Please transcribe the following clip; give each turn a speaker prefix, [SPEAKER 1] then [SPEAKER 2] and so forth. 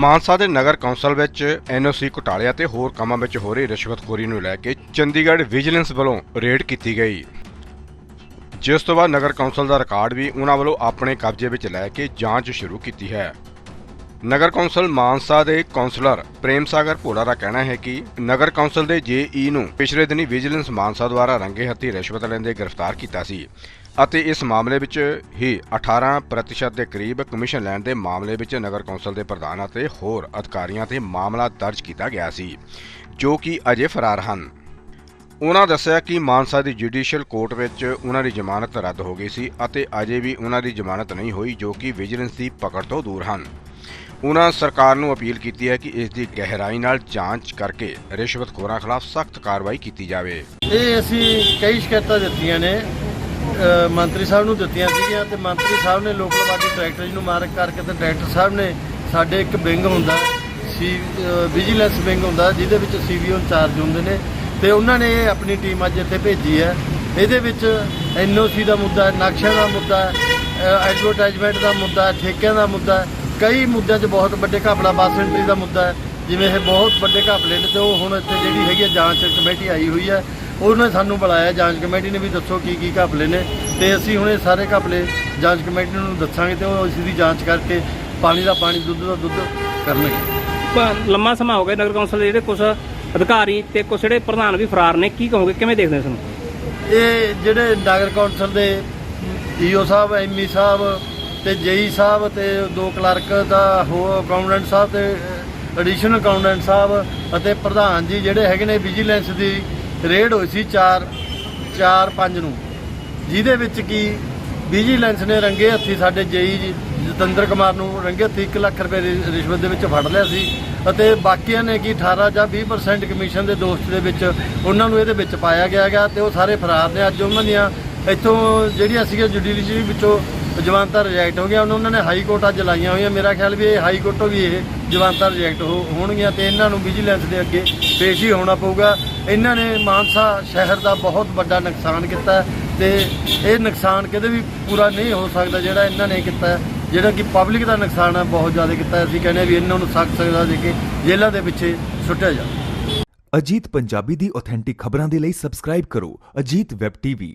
[SPEAKER 1] ਮਾਨਸਾ ਦੇ ਨਗਰ ਕੌਂਸਲ ਵਿੱਚ ਐਨਓਸੀ ਘੁਟਾਲਿਆਂ ਤੇ ਹੋਰ ਕੰਮਾਂ ਵਿੱਚ ਹੋ ਰਹੀ ਰਿਸ਼ਵਤਖੋਰੀ ਨੂੰ ਲੈ ਕੇ ਚੰਡੀਗੜ੍ਹ ਵਿਜੀਲੈਂਸ ਵੱਲੋਂ ਰੇਡ ਕੀਤੀ ਗਈ। ਜਿਸ ਤੋਂ ਬਾਅਦ ਨਗਰ ਕੌਂਸਲ ਦਾ ਰਿਕਾਰਡ ਵੀ ਉਹਨਾਂ ਵੱਲੋਂ ਆਪਣੇ ਕਬਜ਼ੇ ਵਿੱਚ ਲੈ ਕੇ ਜਾਂਚ ਸ਼ੁਰੂ ਕੀਤੀ ਹੈ। ਨਗਰ ਕੌਂਸਲ ਮਾਨਸਾ ਦੇ ਕੌਂਸਲਰ ਪ੍ਰੇਮ ਸਾਗਰ ਭੋਲਾ ਦਾ ਕਹਿਣਾ ਹੈ ਕਿ ਨਗਰ ਕੌਂਸਲ ਦੇ ਜੇਈ ਨੂੰ ਪਿਛਲੇ ਦਿਨੀ ਵਿਜੀਲੈਂਸ ਮਾਨਸਾ ਦੁਆਰਾ ਰੰਗੇ ਹੱਥੀ ਰਿਸ਼ਵਤ ਲੈਂਦੇ ਗ੍ਰਿਫਤਾਰ ਕੀਤਾ ਸੀ। ਅਤੇ ਇਸ ਮਾਮਲੇ ਵਿੱਚ ਹੀ 18% ਦੇ ਕਰੀਬ ਕਮਿਸ਼ਨ ਲੈਣ ਦੇ ਮਾਮਲੇ ਵਿੱਚ ਨਗਰ ਕੌਂਸਲ ਦੇ ਪ੍ਰਧਾਨ ਅਤੇ ਹੋਰ ਅਧਿਕਾਰੀਆਂ ਤੇ ਮਾਮਲਾ ਦਰਜ ਕੀਤਾ ਗਿਆ ਸੀ, ਜੋ ਕਿ ਅਜੇ ਫਰਾਰ ਹਨ। ਉਹਨਾਂ ਦੱਸਿਆ ਕਿ ਮਾਨਸਾ ਦੀ ਜੁਡੀਸ਼ੀਅਲ ਕੋਰਟ ਵਿੱਚ ਉਹਨਾਂ ਦੀ ਜ਼ਮਾਨਤ ਰੱਦ ਹੋ ਗਈ ਸੀ ਅਤੇ ਅਜੇ ਵੀ ਉਹਨਾਂ ਦੀ ਜ਼ਮਾਨਤ ਨਹੀਂ ਹੋਈ, ਜੋ ਕਿ ਵਿਜੀਲੈਂਸ ਦੀ ਪਕੜ ਤੋਂ ਦੂਰ ਹਨ। ਉਹਨਾਂ ਸਰਕਾਰ ਨੂੰ ਅਪੀਲ ਕੀਤੀ ਹੈ ਕਿ ਇਸ ਦੀ ਗਹਿਰਾਈ ਨਾਲ ਜਾਂਚ ਕਰਕੇ ਰਿਸ਼ਵਤਖੋਰਾਂ ਖਿਲਾਫ ਸਖਤ ਕਾਰਵਾਈ ਕੀਤੀ ਜਾਵੇ।
[SPEAKER 2] ਇਹ ਅਸੀਂ ਕਈ ਸ਼ਿਕਾਇਤਾਂ ਦਿੱਤੀਆਂ ਨੇ। ਮੰਤਰੀ ਸਾਹਿਬ ਨੂੰ ਦਿੱਤੀਆਂ ਸੀਗੀਆਂ ਤੇ ਮੰਤਰੀ ਸਾਹਿਬ ਨੇ ਲੋਕਲ ਬਾਡੀ ਡਾਇਰੈਕਟਰ ਜੀ ਨੂੰ ਮਾਰਕ ਕਰਕੇ ਤੇ ਡਾਇਰੈਕਟਰ ਸਾਹਿਬ ਨੇ ਸਾਡੇ ਇੱਕ ਵਿੰਗ ਹੁੰਦਾ, ਸੀ ਵਿਜੀਲੈਂਸ ਵਿੰਗ ਹੁੰਦਾ, ਜਿਹਦੇ ਵਿੱਚ ਸੀਵੀਓ ਇੰਚਾਰਜ ਹੁੰਦੇ ਨੇ ਤੇ ਉਹਨਾਂ ਨੇ ਆਪਣੀ ਟੀਮ ਅੱਜ ਇੱਥੇ ਭੇਜੀ ਹੈ। ਇਹਦੇ ਵਿੱਚ ਐਨਓਸੀ ਦਾ ਮੁੱਦਾ ਹੈ ਨਕਸ਼ਿਆਂ ਦਾ ਮੁੱਦਾ ਐਡਵਰਟਾਈਜ਼ਮੈਂਟ ਦਾ ਮੁੱਦਾ, ਠੇਕਿਆਂ ਦਾ ਮੁੱਦਾ, ਕਈ ਮੁੱਦਿਆਂ 'ਚ ਬਹੁਤ ਵੱਡੇ ਘਪਲਾ ਬੱਸ ਐਂਟਰੀ ਦਾ ਮੁੱਦਾ ਹੈ। ਜਿਵੇਂ ਇਹ ਬਹੁਤ ਵੱਡੇ ਘਪਲੇ ਨੇ ਤੇ ਉਹ ਹੁਣ ਇੱਥੇ ਜਿਹੜੀ ਹੈਗੀ ਹੈ ਜਾਂਚ ਕਮੇਟੀ ਆਈ ਹੋਈ ਹੈ ਉਹਨੇ ਸਾਨੂੰ ਬੁਲਾਇਆ ਜਾਂਚ ਕਮੇਟੀ ਨੇ ਵੀ ਦੱਸੋ ਕੀ ਕੀ ਘਪਲੇ ਨੇ ਤੇ ਅਸੀਂ ਹੁਣ ਇਹ ਸਾਰੇ ਘਪਲੇ ਜਾਂਚ ਕਮੇਟੀ ਨੂੰ ਦੱਸਾਂਗੇ ਤੇ ਉਹ ਇਸ ਦੀ ਜਾਂਚ ਕਰਕੇ ਪਾਣੀ ਦਾ ਪਾਣੀ ਦੁੱਧ ਦਾ ਦੁੱਧ ਕਰਨਗੇ।
[SPEAKER 3] ਲੰਮਾ ਸਮਾਂ ਹੋ ਗਿਆ ਨਗਰ ਕੌਂਸਲ ਦੇ ਜਿਹੜੇ ਕੁਝ ਅਧਿਕਾਰੀ ਤੇ ਕੁਝ ਜਿਹੜੇ ਪ੍ਰਧਾਨ ਵੀ ਫਰਾਰ ਨੇ ਕੀ ਕਹੋਗੇ ਕਿਵੇਂ ਦੇਖਦੇ ਹੋ ਨੂੰ?
[SPEAKER 2] ਇਹ ਜਿਹੜੇ ਨਗਰ ਕੌਂਸਲ ਦੇ ਈਓ ਸਾਹਿਬ ਐਮਈ ਸਾਹਿਬ ਤੇ ਜੇਈ ਸਾਹਿਬ ਤੇ ਦੋ ਕਲਰਕ ਦਾ ਹੋ ਅਕਾਊਂਟੈਂਟ ਸਾਹਿਬ ਤੇ ਐਡੀਸ਼ਨਲ ਅਕਾਊਂਟੈਂਟ ਸਾਹਿਬ ਅਤੇ ਪ੍ਰਧਾਨ ਜੀ ਜਿਹੜੇ ਹੈਗੇ ਨੇ ਵਿਜੀਲੈਂਸ ਦੀ ਰੇਡ ਹੋਈ ਸੀ 4 4 5 ਨੂੰ। ਜਿਹਦੇ ਵਿੱਚ ਕੀ ਵਿਜੀਲੈਂਸ ਨੇ ਰੰਗੇ ਹੱਥੀ ਸਾਡੇ ਜੇਈ ਜੀ ਜਤਿੰਦਰ ਕੁਮਾਰ ਨੂੰ ਰੰਗੇ ਹੱਥੀ 1 ਲੱਖ ਰੁਪਏ ਦੀ ਰਿਸ਼ਵਤ ਦੇ ਵਿੱਚ ਫੜ ਲਿਆ ਸੀ ਅਤੇ ਬਾਕੀਆਂ ਨੇ ਕੀ 18 ਜਾਂ 20% ਕਮਿਸ਼ਨ ਦੇ ਦੋਸਤ ਦੇ ਵਿੱਚ ਉਹਨਾਂ ਨੂੰ ਇਹਦੇ ਵਿੱਚ ਪਾਇਆ ਗਿਆ ਹੈਗਾ ਤੇ ਉਹ ਸਾਰੇ ਫਰਾਰ ਨੇ। ਅੱਜ ਉਹਨਾਂ ਦੀਆਂ ਇੱਥੋਂ ਜਿਹੜੀਆਂ ਸੀਗੀਆਂ ਜੁਡੀਸ਼ਰੀ ਵਿੱਚੋਂ ਜਵਾਨਤਾ ਰਿਜੈਕਟ ਹੋ ਗਿਆ। ਉਹਨਾਂ ਨੇ ਹਾਈ ਕੋਰਟਾਂ ਅੱਜ ਲਾਈਆਂ ਹੋਈਆਂ। ਮੇਰਾ ਖਿਆਲ ਵੀ ਇਹ ਹਾਈ ਕੋਰਟੋਂ ਵੀ ਇਹ ਜਵਾਨਤਾ ਰਿਜੈਕਟ ਹੋਣਗੀਆਂ ਤੇ ਇਹਨਾਂ ਨੂੰ ਵਿਜੀਲੈਂਸ ਦੇ ਅੱਗੇ ਪੇਸ਼ ਹੀ ਹੋਣਾ ਪਊਗਾ। ਇਹਨਾਂ ਨੇ ਮਾਨਸਾ ਸ਼ਹਿਰ ਦਾ ਬਹੁਤ ਵੱਡਾ ਨੁਕਸਾਨ ਕੀਤਾ ਹੈ ਤੇ ਇਹ ਨੁਕਸਾਨ ਕਦੇ ਵੀ ਪੂਰਾ ਨਹੀਂ ਹੋ ਸਕਦਾ ਜਿਹੜਾ ਇਹਨਾਂ ਨੇ ਕੀਤਾ ਜਿਹੜਾ ਕਿ ਪਬਲਿਕ ਦਾ ਨੁਕਸਾਨ ਹੈ, ਬਹੁਤ ਜ਼ਿਆਦਾ ਕੀਤਾ ਅਸੀਂ ਕਹਿੰਦੇ ਹਾਂ ਵੀ ਇਹਨਾਂ ਨੂੰ ਸਖਤ ਸਜ਼ਾ ਦੇ ਕੇ ਜੇਲ੍ਹਾਂ ਦੇ ਪਿੱਛੇ ਸੁੱਟਿਆ ਜਾਵੇ।
[SPEAKER 4] ਅਜੀਤ ਪੰਜਾਬੀ ਦੀ ਆਥੈਂਟਿਕ ਖਬਰਾਂ ਦੇ ਲਈ ਸਬਸਕ੍ਰਾਈਬ ਕਰੋ। Ajit web TV